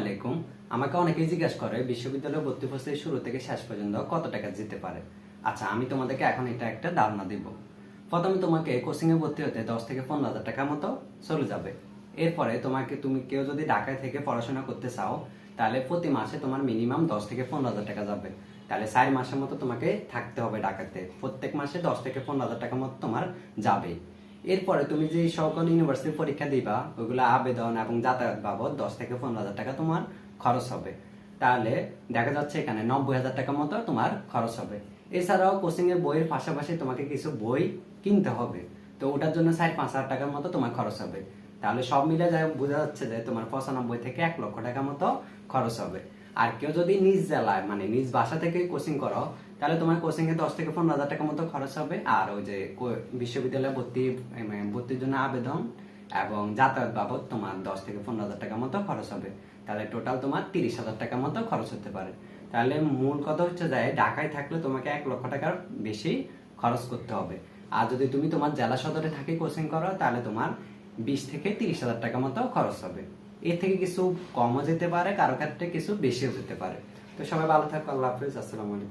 আলাইকুম। আমাকে অনেকেই জিজ্ঞাসা করে, বিশ্ববিদ্যালয়ে ভর্তি প্রস্তুতি শুরু থেকে শেষ পর্যন্ত কত টাকা যেতে পারে? আচ্ছা আমি তোমাদেরকে এখন এটা একটা ধারণা দিব। প্রথমে তোমাকে কোচিং এ ভর্তি হতে দশ থেকে পনেরো হাজার টাকা মতো চলে যাবে। এরপরে তোমাকে, তুমি কেউ যদি ঢাকায় থেকে পড়াশোনা করতে চাও, তাহলে প্রতি মাসে তোমার মিনিমাম দশ থেকে পনেরো হাজার টাকা যাবে। তাহলে চার মাসের মতো তোমাকে থাকতে হবে ঢাকাতে। প্রত্যেক মাসে দশ থেকে পনেরো হাজার টাকা মতো তোমার যাবে এরপরে তুমি যে সকল ইউনিভার্সিটি পরীক্ষা দিবা, ওগুলো আবেদন এবং যাতায়াত বাবদ দশ থেকে পনেরো হাজার টাকা তোমার খরচ হবে। তাহলে দেখা যাচ্ছে এখানে নব্বই হাজার টাকা মতো তোমার খরচ হবে। এছাড়াও কোচিং এর বইয়ের পাশাপাশি তোমাকে কিছু বই কিনতে হবে। তো ওটার জন্য সাড়ে পাঁচ হাজার টাকার মতো তোমার খরচ হবে। তাহলে সব মিলে যায় বোঝা যাচ্ছে যে তোমার পঁচানব্বই থেকে এক লক্ষ টাকা মতো খরচ হবে। আর কেউ যদি নিজ জেলায় মানে নিজ বাসা থেকে কোচিং করো, তাহলে তোমার কোচিং এ দশ থেকে পনেরো হাজার টাকা মতো খরচ হবে। আর ওই যে বিশ্ববিদ্যালয়ে ভর্তি মানে ভর্তির জন্য আবেদন এবং যাতায়াত বাবদ তোমার দশ থেকে পনেরো হাজার টাকা মতো খরচ হবে। তাহলে টোটাল তোমার তিরিশ হাজার টাকা মতো খরচ হতে পারে। তাহলে মূল কথা হচ্ছে যে, ঢাকায় থাকলে তোমাকে এক লক্ষ টাকার বেশি খরচ করতে হবে। আর যদি তুমি তোমার জেলা সদরে থাকি কোচিং করো, তাহলে তোমার বিশ থেকে তিরিশ হাজার টাকা মতো খরচ হবে। এর থেকে কিছু কমও যেতে পারে, কারও ক্ষেত্রে কিছু বেশিও যেতে পারে। তো সবাই ভালো থাকো, আল্লাহ হাফিজ, আসসালামু আলাইকুম।